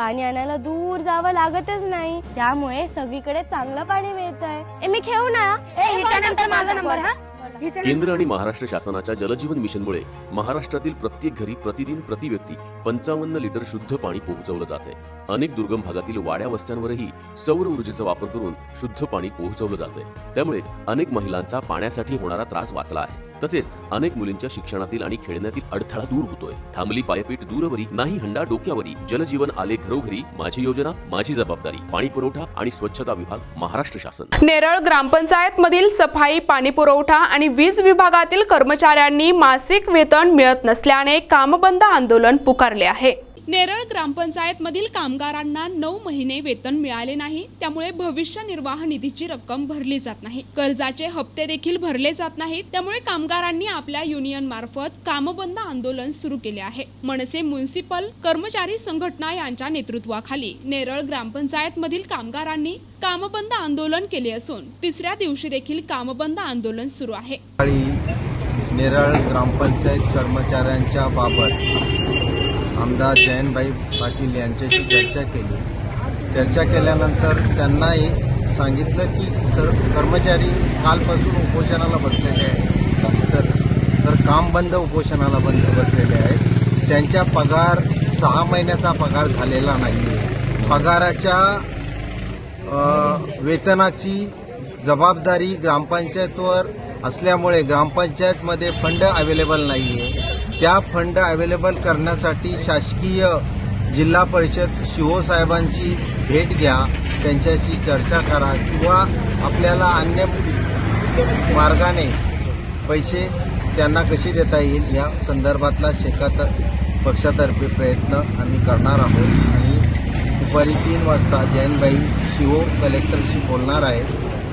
पाणी आणायला दूर जावं लागतच नाही. त्यामुळे सगळीकडे चांगलं पाणी मिळत आहे मी खेळू ना? माझा नंबर हा? केंद्र आणि महाराष्ट्र शासनाच्या जलजीवन मिशनमुळे महाराष्ट्रातील प्रत्येक घरी प्रतिदिन प्रति व्यक्ती पंचावन्न लिटर शुद्ध पाणी पोहोचवलं जाते अनेक दुर्गम भागातील वाड्या वस्त्यांवरही सौर ऊर्जेचा वापर करून शुद्ध पाणी पोहोचवलं जाते त्यामुळे अनेक महिलांचा पाण्यासाठी होणारा त्रास वाचला आहे. तसेच अनेक मुलींच्या शिक्षणातील आणि खेळण्यातील अडथळा दूर होतोय. थांबली पायपीट दूरवरी नाही हंडा डोक्यावरी जलजीवन आले घरोघरी माझी योजना माझी जबाबदारी पाणी पुरवठा आणि स्वच्छता विभाग महाराष्ट्र शासन. नेरळ ग्रामपंचायत मधील सफाई पाणीपुरवठा आणि वीज विभागातील कर्मचाऱ्यांनी मासिक वेतन मिळत नसल्याने कामबंद आंदोलन पुकारले आहे. नेरळ ग्रामपंचायतमधील कामगारांना नऊ महिने वेतन मिळाले नाही त्यामुळे भविष्य निर्वाह निधीची रक्कम भरली जात नाही. कर्जाचे हप्ते देखील भरले जात नाहीत त्यामुळे कामगारांनी आपल्या युनियन मार्फत कामबंद आंदोलन सुरू केले आहे. मनसे म्युन्सिपल कर्मचारी संघटना यांच्या नेतृत्वाखाली नेरळ ग्रामपंचायत मधील कामगारांनी कामबंद आंदोलन केले असून तिसऱ्या दिवशी देखील कामबंद आंदोलन सुरू आहे. नेरळ ग्रामपंचायत कर्मचाऱ्यांच्या बाबत आमदार जयंतभाई पाटील यांच्याशी चर्चा केली. चर्चा केल्यानंतर त्यांनाही सांगितलं की सर कर्मचारी कालपासून उपोषणाला बसलेले आहेत. तर तर काम बंद उपोषणाला बंद बसलेले आहेत. त्यांच्या पगार सहा महिन्याचा पगार झालेला नाही आहे पगाराच्या वेतनाची जबाबदारी ग्रामपंचायतवर असल्यामुळे ग्रामपंचायतमध्ये फंड अवेलेबल नाही आहे त्या फंड अवेलेबल करण्यासाठी शासकीय जिल्हा परिषद शिहो साहेबांची भेट घ्या त्यांच्याशी चर्चा करा किंवा आपल्याला अन्य मार्गाने पैसे त्यांना कसे देता येईल या संदर्भातला शेकात पक्षातर्फे प्रयत्न आम्ही करणार आहोत. आणि दुपारी तीन वाजता जैनबाई शिवो कलेक्टरशी बोलणार आहेत.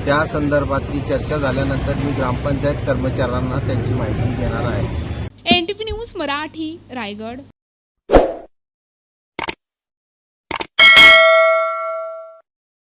त्या संदर्भातली चर्चा झाल्यानंतर मी ग्रामपंचायत कर्मचाऱ्यांना त्यांची माहिती देणार आहे. न्यूज मराठी रायगड